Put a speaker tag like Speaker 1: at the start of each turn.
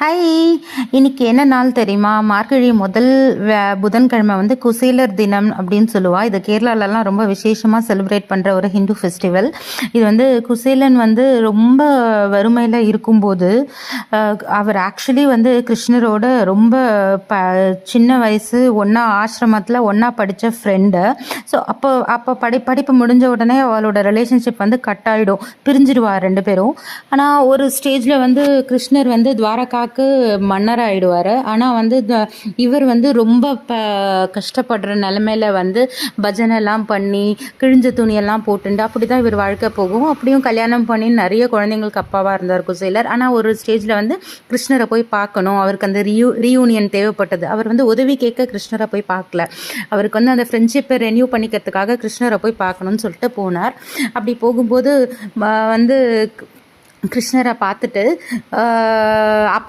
Speaker 1: Hi இன்னைக்கு என்ன நாள் தெரியுமா? மார்கழி முதல் புதன்கிழமை வந்து குசேலர் தினம் அப்படின்னு சொல்லுவாள் இது கேரளாலலாம் ரொம்ப விசேஷமாக செலிப்ரேட் பண்ணுற ஒரு ஹிந்து ஃபெஸ்டிவல் இது வந்து குசேலன் வந்து ரொம்ப வறுமையில் இருக்கும்போது அவர் ஆக்சுவலி வந்து கிருஷ்ணரோட ரொம்ப ப சின்ன வயசு ஒன்றா ஆசிரமத்தில் ஒன்றா படித்த ஃப்ரெண்டு ஸோ அப்போ அப்போ படி படிப்பு முடிஞ்ச உடனே அவளோட ரிலேஷன்ஷிப் வந்து கட் ஆகிடும் பிரிஞ்சிடுவா ரெண்டு பேரும். ஆனால் ஒரு ஸ்டேஜில் வந்து கிருஷ்ணர் வந்து துவாரகா துவாரகாக்கு மன்னர் ஆயிடுவார் ஆனால் வந்து இவர் வந்து ரொம்ப ப கஷ்டப்படுற நிலமையில வந்து பஜனைலாம் பண்ணி கிழிஞ்ச துணியெல்லாம் போட்டுண்டு அப்படி தான் இவர் வாழ்க்கை போகும். அப்படியும் கல்யாணம் பண்ணி நிறைய குழந்தைங்களுக்கு அப்பாவாக இருந்தார் குசேலர். ஆனால் ஒரு ஸ்டேஜில் வந்து கிருஷ்ணரை போய் பார்க்கணும். அவருக்கு அந்த ரியூ ரீயூனியன் தேவைப்பட்டது. அவர் வந்து உதவி கேட்க கிருஷ்ணரை போய் பார்க்கல. அவருக்கு வந்து அந்த ஃப்ரெண்ட்ஷிப்பை ரெனியூ பண்ணிக்கிறதுக்காக கிருஷ்ணரை போய் பார்க்கணும்னு சொல்லிட்டு போனார். அப்படி போகும்போது வந்து கிருஷ்ணரை பார்த்துட்டு அப்